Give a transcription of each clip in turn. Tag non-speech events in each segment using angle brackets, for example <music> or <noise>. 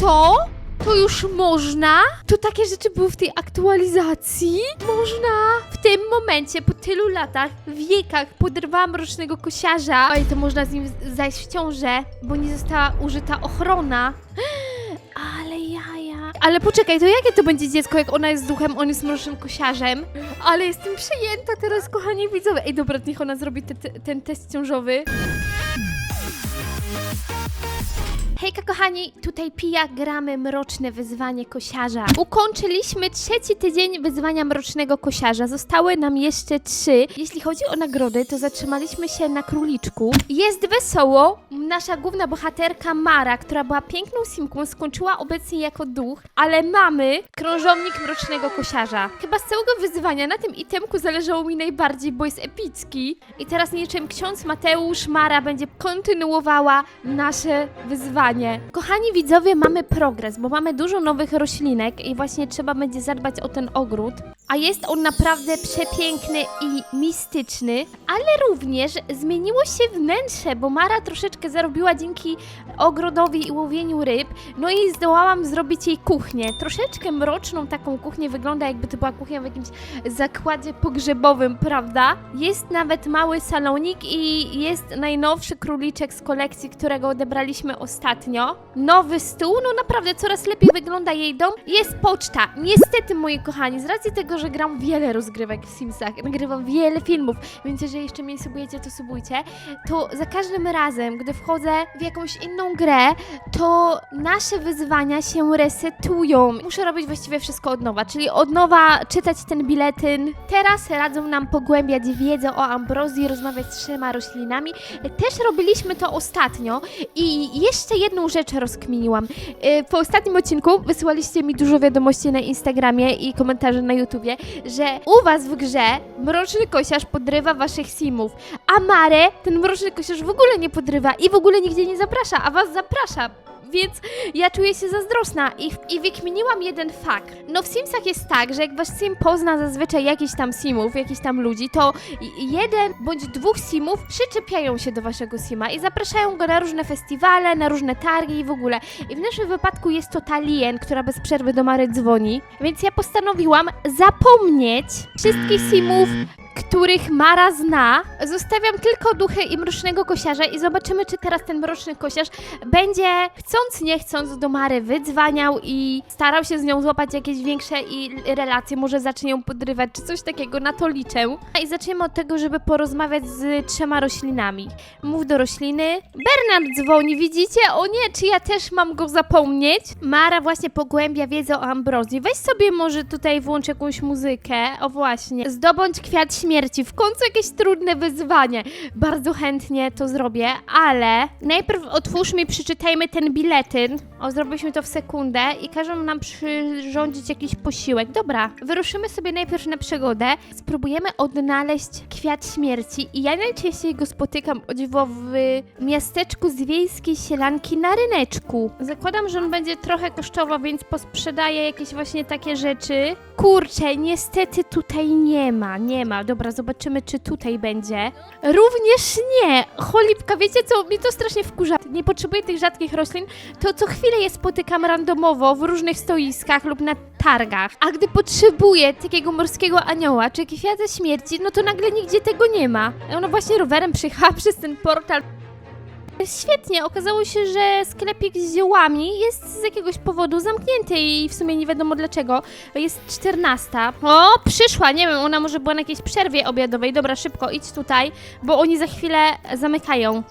Co? To już można? To takie rzeczy były w tej aktualizacji? Można! W tym momencie, po tylu latach, wiekach, poderwałam rocznego kosiarza. Oj, to można z nim zajść w ciążę, bo nie została użyta ochrona. <gasps> Ale jaja. Ale poczekaj, to jakie to będzie dziecko, jak ona jest duchem, on jest mrocznym kosiarzem? Ale jestem przejęta teraz, kochani widzowie. Ej, dobra, niech ona zrobi te, te, ten test ciążowy. Hejka kochani, tutaj Pija gramy Mroczne Wyzwanie Kosiarza. Ukończyliśmy trzeci tydzień wyzwania Mrocznego Kosiarza. Zostały nam jeszcze trzy. Jeśli chodzi o nagrody, to zatrzymaliśmy się na króliczku. Jest wesoło. Nasza główna bohaterka Mara, która była piękną simką, skończyła obecnie jako duch, ale mamy krążownik Mrocznego Kosiarza. Chyba z całego wyzwania na tym itemku zależało mi najbardziej, bo jest epicki. I teraz niczym ksiądz Mateusz Mara będzie kontynuowała nasze wyzwanie. Kochani widzowie, mamy progres, bo mamy dużo nowych roślinek i właśnie trzeba będzie zadbać o ten ogród. A jest on naprawdę przepiękny i mistyczny, ale również zmieniło się wnętrze, bo Mara troszeczkę zarobiła dzięki ogrodowi i łowieniu ryb. No i zdołałam zrobić jej kuchnię. Troszeczkę mroczną taką kuchnię, wygląda jakby to była kuchnia w jakimś zakładzie pogrzebowym, prawda? Jest nawet mały salonik i jest najnowszy króliczek z kolekcji, którego odebraliśmy ostatnio. Nowy stół, no naprawdę coraz lepiej wygląda jej dom. Jest poczta. Niestety, moi kochani, z racji tego, że gram wiele rozgrywek w Simsach, nagrywam wiele filmów, więc jeżeli jeszcze mnie subujecie, to subujcie, to za każdym razem, gdy wchodzę w jakąś inną grę, to nasze wyzwania się resetują. Muszę robić właściwie wszystko od nowa, czyli od nowa czytać ten biletyn. Teraz radzą nam pogłębiać wiedzę o ambrozji, rozmawiać z trzema roślinami. Też robiliśmy to ostatnio i jeszcze jedną rzecz rozkminiłam. Y, Po ostatnim odcinku wysyłaliście mi dużo wiadomości na Instagramie i komentarzy na YouTubie, że u was w grze mroczny kosiarz podrywa waszych simów, a Mare ten mroczny kosiarz w ogóle nie podrywa i w ogóle nigdzie nie zaprasza, a was zaprasza. Więc ja czuję się zazdrosna i, i wykminiłam jeden fakt. No w Simsach jest tak, że jak wasz sim pozna zazwyczaj jakichś tam simów, jakichś tam ludzi, to jeden bądź dwóch simów przyczepiają się do waszego sima i zapraszają go na różne festiwale, na różne targi i w ogóle. I w naszym wypadku jest to ta Lien, która bez przerwy do Mary dzwoni, więc ja postanowiłam zapomnieć wszystkich simów, których Mara zna. Zostawiam tylko duchy i mrocznego kosiarza i zobaczymy, czy teraz ten mroczny kosiarz będzie chcąc nie chcąc do Mary wydzwaniał i starał się z nią złapać jakieś większe i relacje, może zacznie ją podrywać, czy coś takiego, na to liczę. I zaczniemy od tego, żeby porozmawiać z trzema roślinami. Mów do rośliny. Bernard dzwoni, widzicie? O nie, czy ja też mam go zapomnieć? Mara właśnie pogłębia wiedzę o ambrozji. Weź sobie może tutaj włącz jakąś muzykę. O właśnie. Zdobądź kwiat śmierci. W końcu jakieś trudne wyzwanie. Bardzo chętnie to zrobię, ale najpierw otwórzmy i przeczytajmy ten biletyn. O, zrobiliśmy to w sekundę i każą nam przyrządzić jakiś posiłek. Dobra, wyruszymy sobie najpierw na przygodę. Spróbujemy odnaleźć kwiat śmierci i ja najczęściej go spotykam o dziwo w miasteczku z wiejskiej sielanki na ryneczku. Zakładam, że on będzie trochę kosztował, więc posprzedaję jakieś właśnie takie rzeczy. Kurczę, niestety tutaj nie ma, nie ma. Dobra, zobaczymy, czy tutaj będzie. Również nie. Cholipka, wiecie co? Mi to strasznie wkurza. Nie potrzebuję tych rzadkich roślin, to co chwilę je spotykam randomowo w różnych stoiskach lub na targach. A gdy potrzebuję takiego morskiego anioła czy kwiata śmierci, no to nagle nigdzie tego nie ma. Ona właśnie rowerem przyjechała <laughs> przez ten portal. Świetnie, okazało się, że sklepik z ziołami jest z jakiegoś powodu zamknięty i w sumie nie wiadomo dlaczego. Jest 14. O, przyszła, nie wiem, ona może była na jakiejś przerwie obiadowej. Dobra, szybko, idź tutaj, bo oni za chwilę zamykają.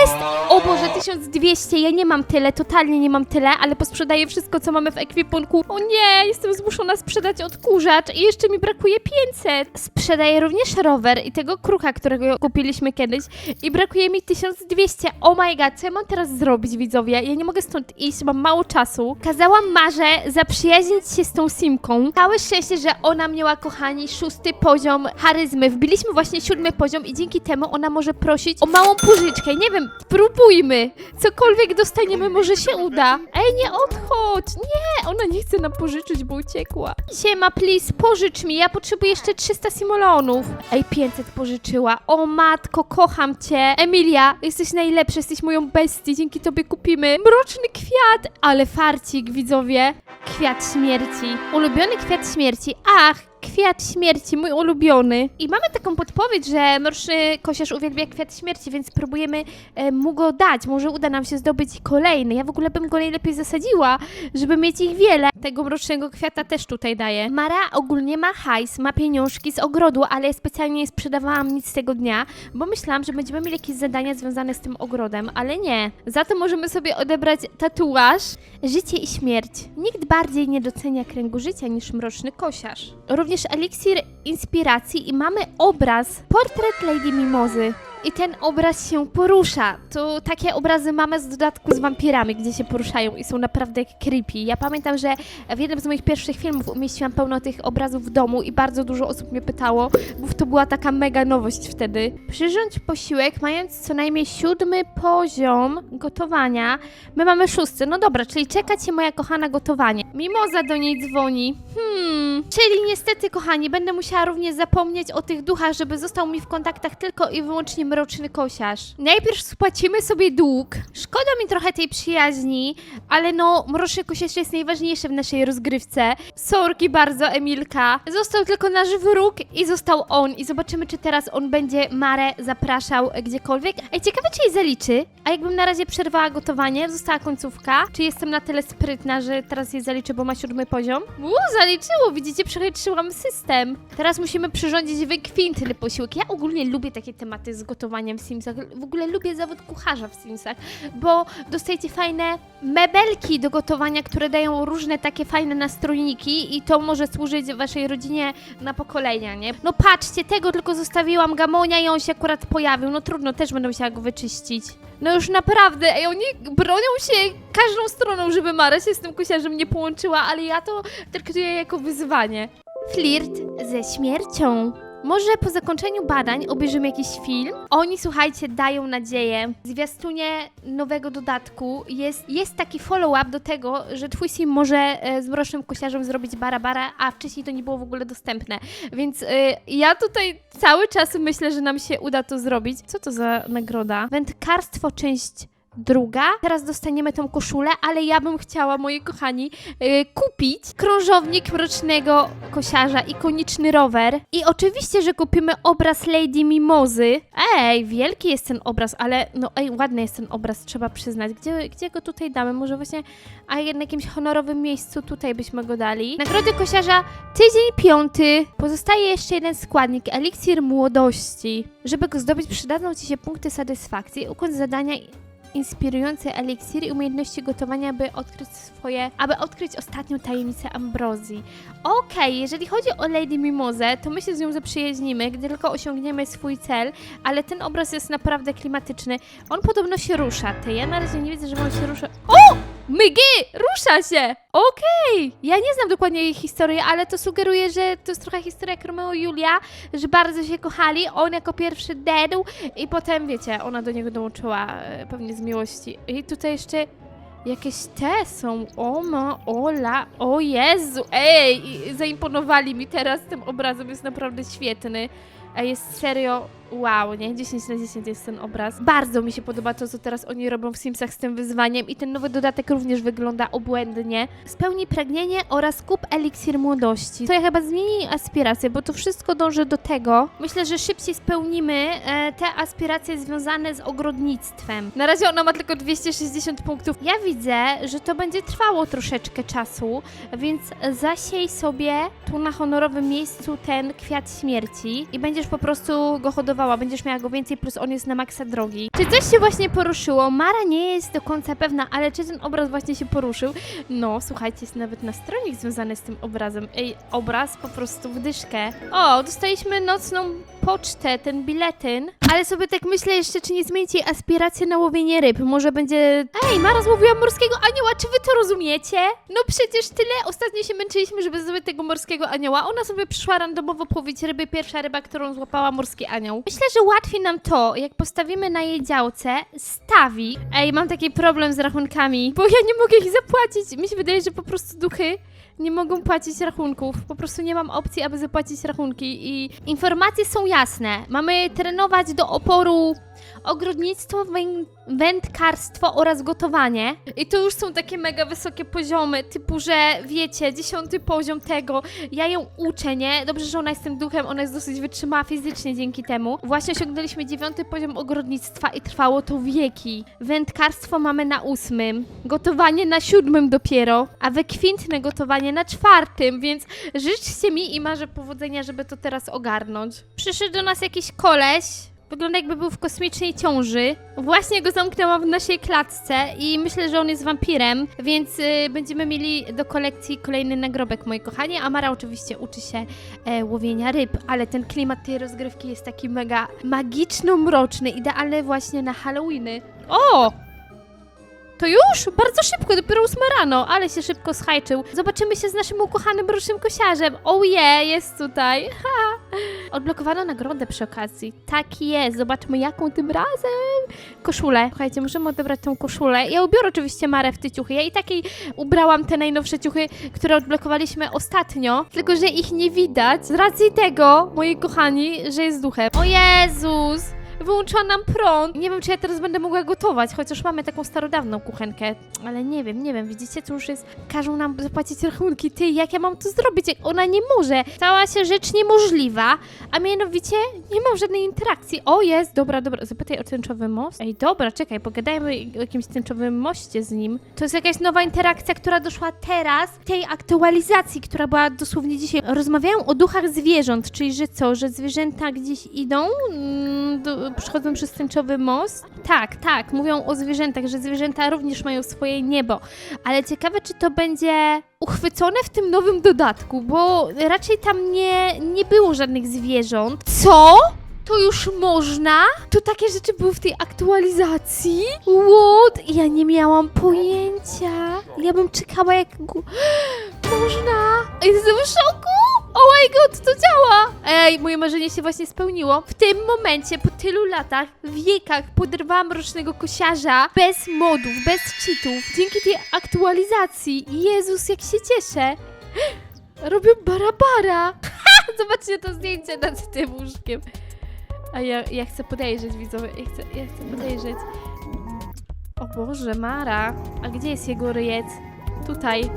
Jest! O Boże, 1200, ja nie mam tyle, totalnie nie mam tyle, ale posprzedaję wszystko, co mamy w ekwipunku. O nie, jestem zmuszona sprzedać odkurzacz i jeszcze mi brakuje 500. Sprzedaję również rower i tego krucha, którego kupiliśmy kiedyś i brakuje mi 1200. Oh my god, co ja mam teraz zrobić, widzowie? Ja nie mogę stąd iść, mam mało czasu. Kazałam Marze zaprzyjaźnić się z tą Simką. Całe szczęście, że ona miała, kochani, szósty poziom charyzmy. Wbiliśmy właśnie siódmy poziom i dzięki temu ona może prosić o małą pożyczkę. Nie wiem, spróbujmy. Cokolwiek dostaniemy, może się uda. Ej, nie odchodź! Nie, ona nie chce nam pożyczyć, bo uciekła. Siema, please, pożycz mi, ja potrzebuję jeszcze 300 simolonów. Ej, 500 pożyczyła. O matko, kocham cię. Emilia, jesteś najlepsza. Że jesteś moją bestią, dzięki tobie kupimy mroczny kwiat, ale farcik, widzowie. Kwiat śmierci. Ulubiony kwiat śmierci. Ach, kwiat śmierci, mój ulubiony. I mamy taką podpowiedź, że mroczny kosiarz uwielbia kwiat śmierci, więc próbujemy e, mu go dać. Może uda nam się zdobyć kolejny. Ja w ogóle bym go najlepiej zasadziła, żeby mieć ich wiele. Tego mrocznego kwiata też tutaj daję. Mara ogólnie ma hajs, ma pieniążki z ogrodu, ale ja specjalnie nie sprzedawałam nic tego dnia, bo myślałam, że będziemy mieli jakieś zadania związane z tym ogrodem, ale nie. Za to możemy sobie odebrać tatuaż Życie i śmierć. Nikt bardziej nie docenia kręgu życia niż mroczny kosiarz. Również eliksir inspiracji i mamy obraz, portret Lady Mimozy. I ten obraz się porusza. To takie obrazy mamy z dodatku z wampirami, gdzie się poruszają i są naprawdę creepy. Ja pamiętam, że w jednym z moich pierwszych filmów umieściłam pełno tych obrazów w domu i bardzo dużo osób mnie pytało, bo to była taka mega nowość wtedy. Przyrządź posiłek, mając co najmniej siódmy poziom gotowania. My mamy szósty. No dobra, czyli czeka cię moja kochana gotowanie. Mimoza do niej dzwoni. Hmm. Czyli niestety, kochani, będę musiała również zapomnieć o tych duchach, żeby został mi w kontaktach tylko i wyłącznie mroczny kosiarz. Najpierw spłacimy sobie dług. Szkoda mi trochę tej przyjaźni, ale no, mroczny kosiarz jest najważniejszy w naszej rozgrywce. Sorki bardzo, Emilka. Został tylko nasz wróg i został on. I zobaczymy, czy teraz on będzie Marę zapraszał gdziekolwiek. Ej, ciekawe, czy jej zaliczy. A jakbym na razie przerwała gotowanie, została końcówka. Czy jestem na tyle sprytna, że teraz jej zaliczę, bo ma siódmy poziom? Uuu, zaliczyło, widzicie, przechytrzyłam system. Teraz musimy przyrządzić wykwintny posiłek. Ja ogólnie lubię takie tematy z gotowaniem w Simsach. W ogóle lubię zawód kucharza w Simsach, bo dostajecie fajne mebelki do gotowania, które dają różne takie fajne nastrojniki i to może służyć waszej rodzinie na pokolenia, nie? No patrzcie, tego tylko zostawiłam gamonia i on się akurat pojawił. No trudno, też będę musiała go wyczyścić. No już naprawdę, ej, oni bronią się każdą stroną, żeby Mara się z tym kusiarzem nie połączyła, ale ja to traktuję jako wyzwanie. Flirt ze śmiercią. Może po zakończeniu badań obejrzymy jakiś film? Oni, słuchajcie, dają nadzieję. Zwiastunie nowego dodatku jest, jest taki follow-up do tego, że twój sim może e, z mrocznym kosiarzem zrobić bara-bara, a wcześniej to nie było w ogóle dostępne. Więc e, ja tutaj cały czas myślę, że nam się uda to zrobić. Co to za nagroda? Wędkarstwo, część druga. Teraz dostaniemy tą koszulę, ale ja bym chciała, moi kochani, yy, kupić krążownik mrocznego kosiarza, ikoniczny rower. I oczywiście, że kupimy obraz Lady Mimozy. Ej, wielki jest ten obraz, ale no ej, ładny jest ten obraz, trzeba przyznać. Gdzie, gdzie go tutaj damy? Może właśnie, a na jakimś honorowym miejscu tutaj byśmy go dali. Nagrody kosiarza, tydzień piąty. Pozostaje jeszcze jeden składnik, eliksir młodości. Żeby go zdobyć, przydadzą Ci się punkty satysfakcji. Ukończ zadania inspirujący eliksir i umiejętności gotowania, by odkryć swoje, aby odkryć ostatnią tajemnicę ambrozji. Okej, jeżeli chodzi o Lady Mimozę, to my się z nią zaprzyjaźnimy, gdy tylko osiągniemy swój cel, ale ten obraz jest naprawdę klimatyczny. On podobno się rusza. Ty, ja na razie nie widzę, że on się rusza. O! Mygy! Rusza się! Okej! Ja nie znam dokładnie jej historii, ale to sugeruje, że to jest trochę historia jak Romeo i Julia, że bardzo się kochali, on jako pierwszy dedł i potem, wiecie, ona do niego dołączyła e, pewnie z miłości. I tutaj jeszcze jakieś te są. O ma, ola, o Jezu, ej! Zaimponowali mi teraz tym obrazem, jest naprawdę świetny. A jest serio wow, nie? 10 na 10 jest ten obraz. Bardzo mi się podoba to, co teraz oni robią w Simsach z tym wyzwaniem i ten nowy dodatek również wygląda obłędnie. Spełnij pragnienie oraz kup eliksir młodości. To ja chyba zmieni aspiracje, bo to wszystko dąży do tego. Myślę, że szybciej spełnimy e, te aspiracje związane z ogrodnictwem. Na razie ona ma tylko 260 punktów. Ja widzę, że to będzie trwało troszeczkę czasu, więc zasiej sobie tu na honorowym miejscu ten kwiat śmierci i będziesz po prostu go będziesz miała go więcej, plus on jest na maksa drogi. Czy coś się właśnie poruszyło? Mara nie jest do końca pewna, ale czy ten obraz właśnie się poruszył? No, słuchajcie, jest nawet nastronik związany z tym obrazem. Ej, obraz po prostu w dyszkę. O, dostaliśmy nocną pocztę, ten biletyn. Ale sobie tak myślę jeszcze, czy nie zmienić jej aspirację na łowienie ryb. Może będzie... Ej, Mara złowiła morskiego anioła, czy wy to rozumiecie? No przecież tyle ostatnio się męczyliśmy, żeby zdobyć tego morskiego anioła. Ona sobie przyszła randomowo połowić ryby, pierwsza ryba, którą złapała morski anioł. Myślę, że łatwiej nam to, jak postawimy na jej działce stawik. Ej, mam taki problem z rachunkami, bo ja nie mogę ich zapłacić. Mi się wydaje, że po prostu duchy nie mogą płacić rachunków. Po prostu nie mam opcji, aby zapłacić rachunki i informacje są jasne. Mamy trenować do oporu ogrodnictwo, wę- wędkarstwo oraz gotowanie. I to już są takie mega wysokie poziomy, typu, że wiecie, dziesiąty poziom tego, ja ją uczę, nie? Dobrze, że ona jest tym duchem, ona jest dosyć wytrzymała fizycznie dzięki temu. Właśnie osiągnęliśmy dziewiąty poziom ogrodnictwa i trwało to wieki. Wędkarstwo mamy na ósmym, gotowanie na siódmym dopiero, a wykwintne gotowanie na czwartym, więc życzcie mi i marzę powodzenia, żeby to teraz ogarnąć. Przyszedł do nas jakiś koleś, Wygląda jakby był w kosmicznej ciąży. Właśnie go zamknęłam w naszej klatce i myślę, że on jest wampirem, więc y, będziemy mieli do kolekcji kolejny nagrobek, moi kochani. A Mara oczywiście uczy się e, łowienia ryb, ale ten klimat tej rozgrywki jest taki mega magiczno-mroczny, idealny właśnie na Halloweeny. O! To już? Bardzo szybko, dopiero 8 rano, ale się szybko schajczył. Zobaczymy się z naszym ukochanym rocznym kosiarzem. Oh yeah, jest tutaj. <laughs> Ha. Odblokowano nagrodę przy okazji. Tak jest, zobaczmy jaką tym razem. Koszulę. Słuchajcie, możemy odebrać tą koszulę. Ja ubiorę oczywiście Marę w te ciuchy. Ja i takiej ubrałam te najnowsze ciuchy, które odblokowaliśmy ostatnio, tylko że ich nie widać z racji tego, moi kochani, że jest duchem. O Jezus! Wyłączyła nam prąd. Nie wiem, czy ja teraz będę mogła gotować, chociaż mamy taką starodawną kuchenkę. Ale nie wiem, nie wiem, widzicie, to już jest... Każą nam zapłacić rachunki. Ty, jak ja mam to zrobić, ona nie może? Stała się rzecz niemożliwa, a mianowicie nie mam żadnej interakcji. O, jest, dobra, dobra, zapytaj o tęczowy most. Ej, dobra, czekaj, pogadajmy o jakimś tęczowym moście z nim. To jest jakaś nowa interakcja, która doszła teraz, tej aktualizacji, która była dosłownie dzisiaj. Rozmawiają o duchach zwierząt, czyli że co, że zwierzęta gdzieś idą, mm, do, przychodzą przez tęczowy most? Tak, tak, mówią o zwierzętach, że zwierzęta również mają swoje niebo. Ale ciekawe, czy to będzie uchwycone w tym nowym dodatku, bo raczej tam nie, nie było żadnych zwierząt. Co? To już można? To takie rzeczy były w tej aktualizacji? What? Ja nie miałam pojęcia. Ja bym czekała jak... <gasps> Można? Jestem w szoku! Oh my god, to działa! Ej, moje marzenie się właśnie spełniło. W tym momencie, po tylu latach, wiekach, poderwałam rocznego kosiarza bez modów, bez cheatów. Dzięki tej aktualizacji. Jezus, jak się cieszę. Robią barabara. <laughs> Zobaczcie to zdjęcie nad tym łóżkiem. A ja, ja chcę podejrzeć, widzowie. Ja chcę, ja chcę podejrzeć. O Boże, Mara. A gdzie jest jego ryjec? Tutaj.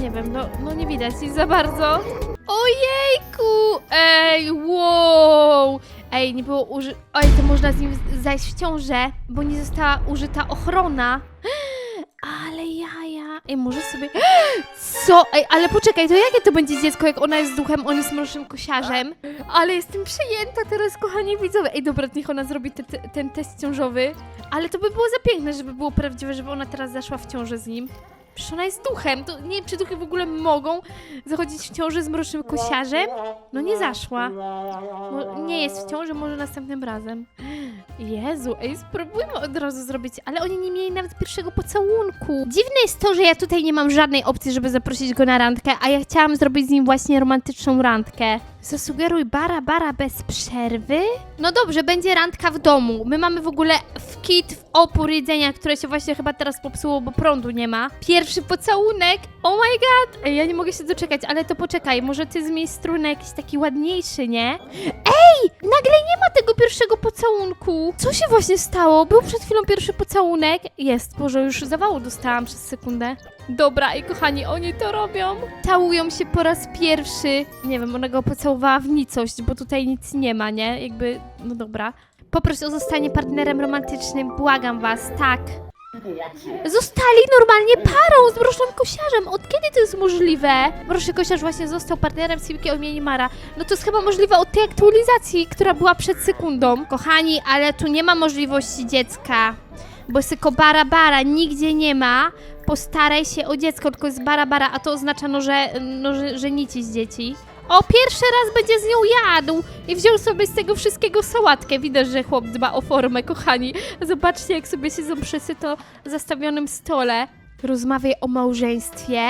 Nie wiem, no, no nie widać nic za bardzo. Ojejku! Ej, wow! Ej, nie było uży... Oj, to można z nim zajść w ciążę, bo nie została użyta ochrona. <gasps> Ale jaja. Ej, może sobie... <gasps> Co? Ej, ale poczekaj, to jakie to będzie dziecko, jak ona jest duchem, on jest mrocznym kosiarzem? Ale jestem przejęta teraz, kochani widzowie. Ej, dobra, niech ona zrobi te, te, ten test ciążowy. Ale to by było za piękne, żeby było prawdziwe, żeby ona teraz zaszła w ciążę z nim. Przecież ona jest duchem. To nie czy duchy w ogóle mogą zachodzić w ciąży z mrocznym kosiarzem. No nie zaszła. Mo- nie jest w ciąży, może następnym razem. Jezu, ej, spróbujmy od razu zrobić, ale oni nie mieli nawet pierwszego pocałunku. Dziwne jest to, że ja tutaj nie mam żadnej opcji, żeby zaprosić go na randkę, a ja chciałam zrobić z nim właśnie romantyczną randkę. Zasugeruj bara bara bez przerwy? No dobrze, będzie randka w domu. My mamy w ogóle w kit w opór jedzenia, które się właśnie chyba teraz popsuło, bo prądu nie ma. Pierwszy pocałunek! Oh my god! Ej, ja nie mogę się doczekać, ale to poczekaj, może ty zmień strój na jakiś taki ładniejszy, nie? Ej! Nagle nie ma tego pierwszego pocałunku! Co się właśnie stało? Był przed chwilą pierwszy pocałunek. Jest, Boże, już zawału dostałam przez sekundę. Dobra, i kochani, oni to robią. Całują się po raz pierwszy. Nie wiem, ona go pocałowała w nicość, bo tutaj nic nie ma, nie? Jakby, no dobra. Poproś o zostanie partnerem romantycznym, błagam was, tak. Zostali normalnie parą z mrocznym kosiarzem. Od kiedy to jest możliwe? Mroczny kosiarz właśnie został partnerem Silki o imieniu Mara. No to jest chyba możliwe od tej aktualizacji, która była przed sekundą. Kochani, ale tu nie ma możliwości dziecka. Bo jest tylko bara bara, nigdzie nie ma. Postaraj się o dziecko, tylko jest bara bara, a to oznacza, no, że, no, że, że nic z dzieci. O, pierwszy raz będzie z nią jadł i wziął sobie z tego wszystkiego sałatkę. Widać, że chłop dba o formę, kochani. Zobaczcie, jak sobie siedzą przy syto zastawionym stole. Rozmawiaj o małżeństwie.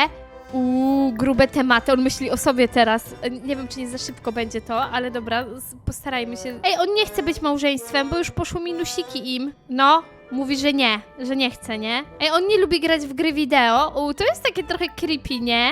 Uuu, grube tematy. On myśli o sobie teraz. Nie wiem, czy nie za szybko będzie to, ale dobra, postarajmy się. Ej, on nie chce być małżeństwem, bo już poszło minusiki im. No, Mówi, że nie, że nie chce, nie? Ej, on nie lubi grać w gry wideo. U, to jest takie trochę creepy, nie?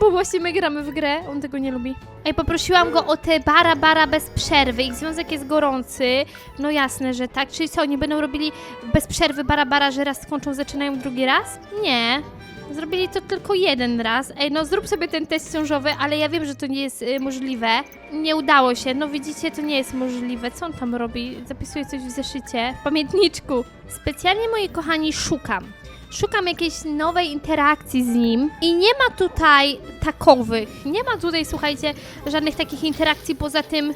Bo właśnie my gramy w grę, on tego nie lubi. Ej, poprosiłam go o te bara bara bez przerwy. Ich związek jest gorący. No jasne, że tak. Czyli co, oni będą robili bez przerwy bara bara, że raz skończą, zaczynają drugi raz? Nie. Zrobili to tylko jeden raz. Ej, no zrób sobie ten test ciążowy, ale ja wiem, że to nie jest y, możliwe. Nie udało się. No widzicie, to nie jest możliwe. Co on tam robi? Zapisuje coś w zeszycie. W pamiętniczku. Specjalnie, moi kochani, szukam. Szukam jakiejś nowej interakcji z nim i nie ma tutaj takowych. Nie ma tutaj, słuchajcie, żadnych takich interakcji poza tym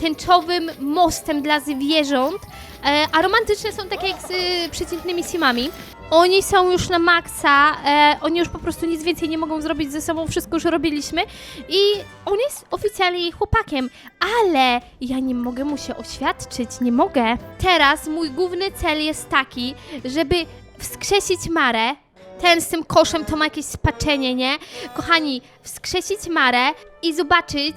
tęczowym mostem dla zwierząt. E, a romantyczne są takie jak z y, przeciętnymi simami. Oni są już na maksa, e, oni już po prostu nic więcej nie mogą zrobić ze sobą, wszystko już robiliśmy i on jest oficjalnie jej chłopakiem, ale ja nie mogę mu się oświadczyć, nie mogę. Teraz mój główny cel jest taki, żeby wskrzesić Marę, ten z tym koszem to ma jakieś spaczenie, nie? Kochani, wskrzesić Marę i zobaczyć,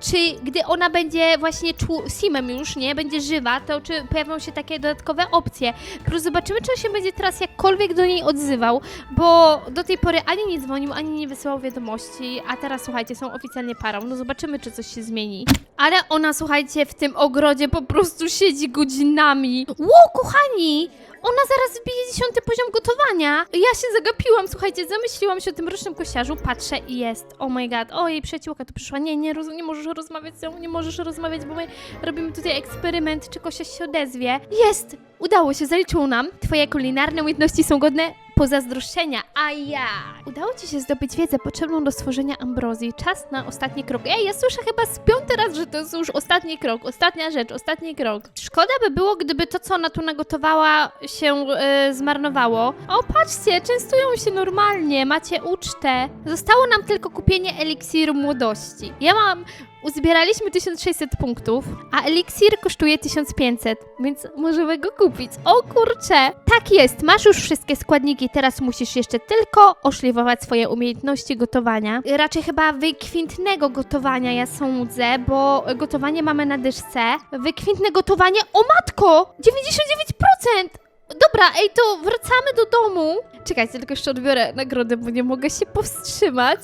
czy gdy ona będzie właśnie czu- simem już, nie, będzie żywa, to czy pojawią się takie dodatkowe opcje. Plus zobaczymy, czy on się będzie teraz jakkolwiek do niej odzywał, bo do tej pory ani nie dzwonił, ani nie wysyłał wiadomości, a teraz słuchajcie, są oficjalnie parą. No zobaczymy, czy coś się zmieni. Ale ona, słuchajcie, w tym ogrodzie po prostu siedzi godzinami. Ło, kochani! Ona zaraz wbije dziesiąty poziom gotowania. Ja się zagapiłam, słuchajcie, zamyśliłam się o tym rocznym kosiarzu, patrzę i jest. Oh my god, o jej przyjaciółka tu przyszła. Nie, nie, roz, nie możesz rozmawiać z nią, nie możesz rozmawiać, bo my robimy tutaj eksperyment, czy kosiarz się odezwie. Jest! Udało się, zaliczyło nam. Twoje kulinarne umiejętności są godne pozazdroszczenia. A ja! Udało ci się zdobyć wiedzę potrzebną do stworzenia ambrozji. Czas na ostatni krok. Ej, ja słyszę chyba z piąty raz, że to jest już ostatni krok, ostatnia rzecz, ostatni krok. Szkoda by było, gdyby to, co ona tu nagotowała, się e, zmarnowało. O, patrzcie, częstują się normalnie, macie ucztę. Zostało nam tylko kupienie eliksiru młodości. Ja mam Uzbieraliśmy 1600 punktów, a eliksir kosztuje 1500, więc możemy go kupić. O kurczę! Tak jest, masz już wszystkie składniki, teraz musisz jeszcze tylko oszlifować swoje umiejętności gotowania. Raczej chyba wykwintnego gotowania, ja sądzę, bo gotowanie mamy na dyszce. Wykwintne gotowanie, o matko! 99%! Dobra, ej, to wracamy do domu. Czekajcie, tylko jeszcze odbiorę nagrodę, bo nie mogę się powstrzymać.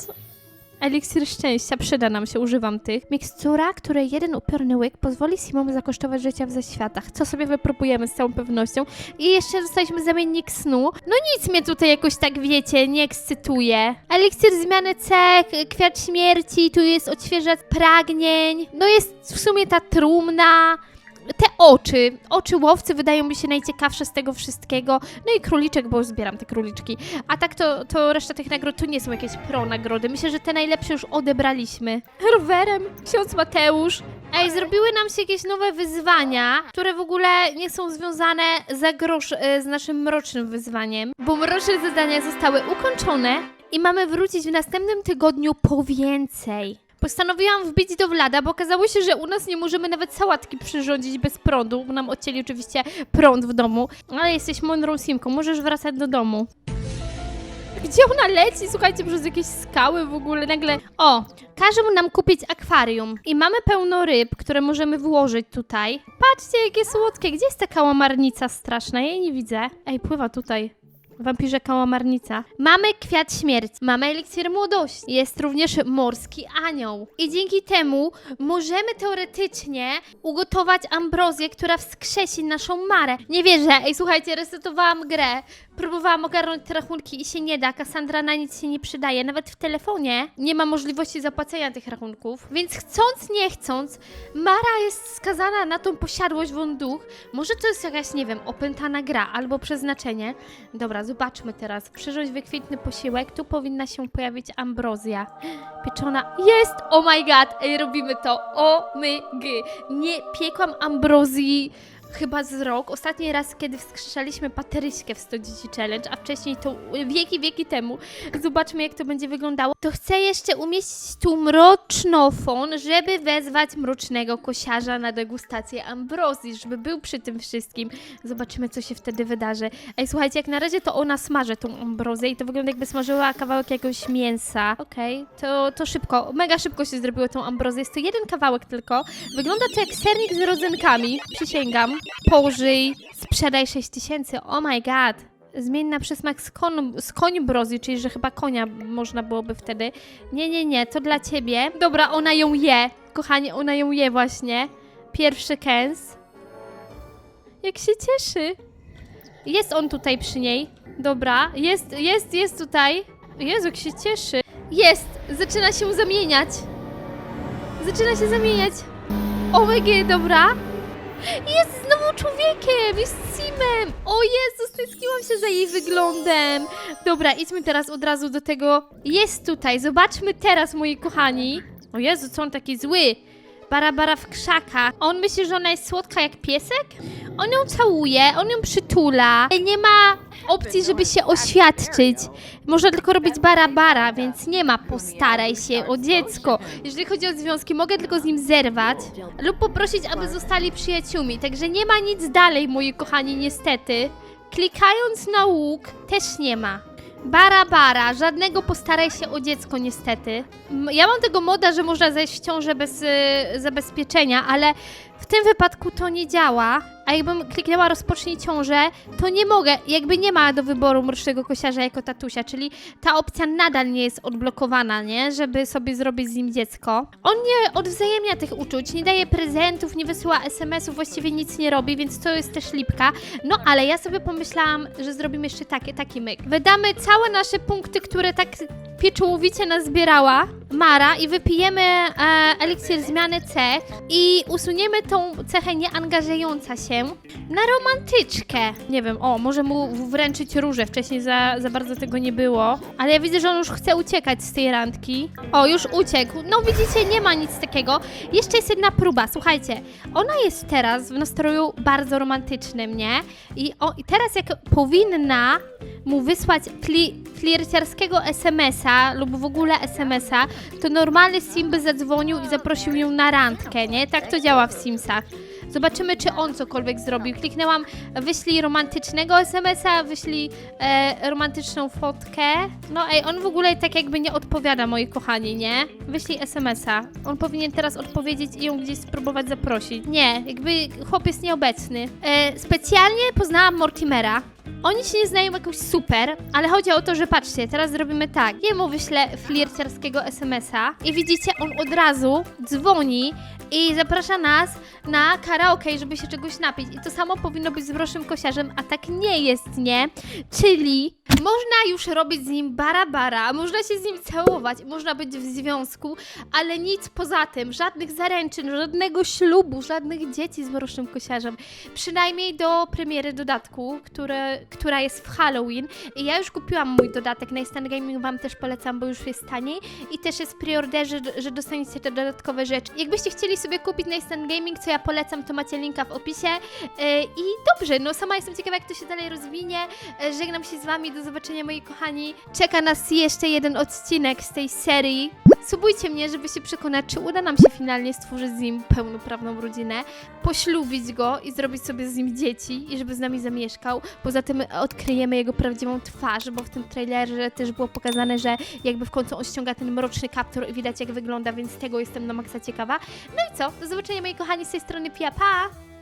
Eliksir szczęścia, przyda nam się, używam tych. Mikstura, której jeden upiorny łyk pozwoli Simom zakosztować życia w zaświatach, co sobie wypróbujemy z całą pewnością. I jeszcze dostaliśmy zamiennik snu. No nic mnie tutaj jakoś tak, wiecie, nie ekscytuje. Eliksir zmiany cech, kwiat śmierci, tu jest odświeżacz pragnień, no jest w sumie ta trumna, te oczy, oczy łowcy wydają mi się najciekawsze z tego wszystkiego. No i króliczek, bo zbieram te króliczki. A tak to, to reszta tych nagród to nie są jakieś pro nagrody. Myślę, że te najlepsze już odebraliśmy. Rowerem, ksiądz Mateusz. Ej, zrobiły nam się jakieś nowe wyzwania, które w ogóle nie są związane za grosz e, z naszym mrocznym wyzwaniem, bo mroczne zadania zostały ukończone i mamy wrócić w następnym tygodniu po więcej. Postanowiłam wbić do Vlada, bo okazało się, że u nas nie możemy nawet sałatki przyrządzić bez prądu, bo nam odcięli oczywiście prąd w domu. Ale jesteś mądrą simką, możesz wracać do domu. Gdzie ona leci? Słuchajcie, przez jakieś skały w ogóle nagle. O, każą nam kupić akwarium. I mamy pełno ryb, które możemy włożyć tutaj. Patrzcie, jakie słodkie. Gdzie jest ta kałamarnica straszna? Ja jej nie widzę. Ej, pływa tutaj. Wampirze kałamarnica. Mamy kwiat śmierci, mamy eliksir młodości, jest również morski anioł. I dzięki temu możemy teoretycznie ugotować ambrozję, która wskrzesi naszą Marę. Nie wierzę, ej słuchajcie, resetowałam grę. Próbowałam ogarnąć te rachunki i się nie da. Kassandra na nic się nie przydaje. Nawet w telefonie nie ma możliwości zapłacenia tych rachunków. Więc chcąc, nie chcąc, Mara jest skazana na tą posiadłość wąduch. Może to jest jakaś, nie wiem, opętana gra albo przeznaczenie. Dobra, zobaczmy teraz. Przyrządź wykwintny posiłek. Tu powinna się pojawić ambrozja. Pieczona. Jest! Oh my god! Ej, robimy to. O my g. Nie piekłam ambrozji chyba z rok. Ostatni raz, kiedy wskrzeszaliśmy pateryśkę w 100 dzieci challenge, a wcześniej to wieki, wieki temu. Zobaczmy, jak to będzie wyglądało. To chcę jeszcze umieścić tu mrocznofon, żeby wezwać mrocznego kosiarza na degustację ambrozji, żeby był przy tym wszystkim. Zobaczymy, co się wtedy wydarzy. Ej, słuchajcie, jak na razie to ona smaży tą ambrozję i to wygląda jakby smażyła kawałek jakiegoś mięsa. Okej, to, to szybko, mega szybko się zrobiło tą ambrozję. Jest to jeden kawałek tylko. Wygląda to jak sernik z rodzynkami, przysięgam. Pożyj, sprzedaj 6000, oh my god. Zmień na przysmak z, kon, z koń brozi, czyli że chyba konia można byłoby wtedy. Nie, nie, nie, to dla ciebie. Dobra, ona ją je. Kochanie, ona ją je właśnie. Pierwszy kęs. Jak się cieszy. Jest on tutaj przy niej. Dobra, jest, jest, jest tutaj. Jezu, jak się cieszy. Jest, zaczyna się zamieniać. Zaczyna się zamieniać. OMG, dobra. Jest znowu człowiekiem, jest Simem. O Jezu, stęskniłam się za jej wyglądem. Dobra, idźmy teraz od razu do tego. Jest tutaj, zobaczmy teraz, moi kochani. O Jezu, co on taki zły. Barabara w krzakach. On myśli, że ona jest słodka jak piesek? On ją całuje, on ją przytula. Nie ma opcji, żeby się oświadczyć. Można tylko robić barabara, więc nie ma postaraj się o dziecko. Jeżeli chodzi o związki, mogę tylko z nim zerwać lub poprosić, aby zostali przyjaciółmi. Także nie ma nic dalej, moi kochani, niestety. Klikając na łuk też nie ma. Bara, bara, żadnego postaraj się o dziecko niestety. Ja mam tego moda, że można zejść w ciążę bez y, zabezpieczenia, ale w tym wypadku to nie działa. A jakbym kliknęła rozpocznij ciążę, to nie mogę, jakby nie ma do wyboru mrocznego kosiarza jako tatusia, czyli ta opcja nadal nie jest odblokowana, nie? Żeby sobie zrobić z nim dziecko. On nie odwzajemnia tych uczuć, nie daje prezentów, nie wysyła SMS-ów, właściwie nic nie robi, więc to jest też lipka. No ale ja sobie pomyślałam, że zrobimy jeszcze taki, taki myk. Wydamy całe nasze punkty, które tak pieczołowicie nazbierała Mara i wypijemy e, eliksir zmiany cech i usuniemy tą cechę nieangażująca się na romantyczkę. Nie wiem, o, może mu wręczyć róże, wcześniej za, za bardzo tego nie było, ale ja widzę, że on już chce uciekać z tej randki. O, już uciekł. No widzicie, nie ma nic takiego. Jeszcze jest jedna próba, słuchajcie. Ona jest teraz w nastroju bardzo romantycznym, nie? I, o, i teraz jak powinna mu wysłać kli, flirciarskiego SMS-a lub w ogóle SMS-a, to normalny Sim by zadzwonił i zaprosił ją na randkę, nie? Tak to działa w Simsach. Zobaczymy, czy on cokolwiek zrobił. Kliknęłam wyślij romantycznego SMS-a, wyślij e, romantyczną fotkę. No ej, on w ogóle tak jakby nie odpowiada, moi kochani, nie? Wyślij SMS-a. On powinien teraz odpowiedzieć i ją gdzieś spróbować zaprosić. Nie, jakby chłop jest nieobecny. E, specjalnie poznałam Mortimera. Oni się nie znają jakoś super, ale chodzi o to, że patrzcie, teraz zrobimy tak. Jemu wyślę flirciarskiego SMS-a i widzicie, on od razu dzwoni i zaprasza nas na karaoke, żeby się czegoś napić. I to samo powinno być z mrocznym kosiarzem, a tak nie jest, nie? Czyli można już robić z nim bara-bara, można się z nim całować, można być w związku, ale nic poza tym, żadnych zaręczyn, żadnego ślubu, żadnych dzieci z mrocznym kosiarzem. Przynajmniej do premiery dodatku, które, która jest w Halloween. I ja już kupiłam mój dodatek na Gaming, wam też polecam, bo już jest taniej. I też jest preorderze, że dostaniecie te dodatkowe rzeczy. Jakbyście chcieli sobie kupić na Gaming, co ja polecam, to macie linka w opisie. Yy, I dobrze, no sama jestem ciekawa, jak to się dalej rozwinie. Yy, Żegnam się z wami, do zobaczenia moi kochani. Czeka nas jeszcze jeden odcinek z tej serii. Subujcie mnie, żeby się przekonać, czy uda nam się finalnie stworzyć z nim pełnoprawną rodzinę, poślubić go i zrobić sobie z nim dzieci i żeby z nami zamieszkał. Poza tym odkryjemy jego prawdziwą twarz, bo w tym trailerze też było pokazane, że jakby w końcu on ściąga ten mroczny kaptur i widać jak wygląda, więc tego jestem na maksa ciekawa. No i co? Do zobaczenia moi kochani z tej strony Pia, pa!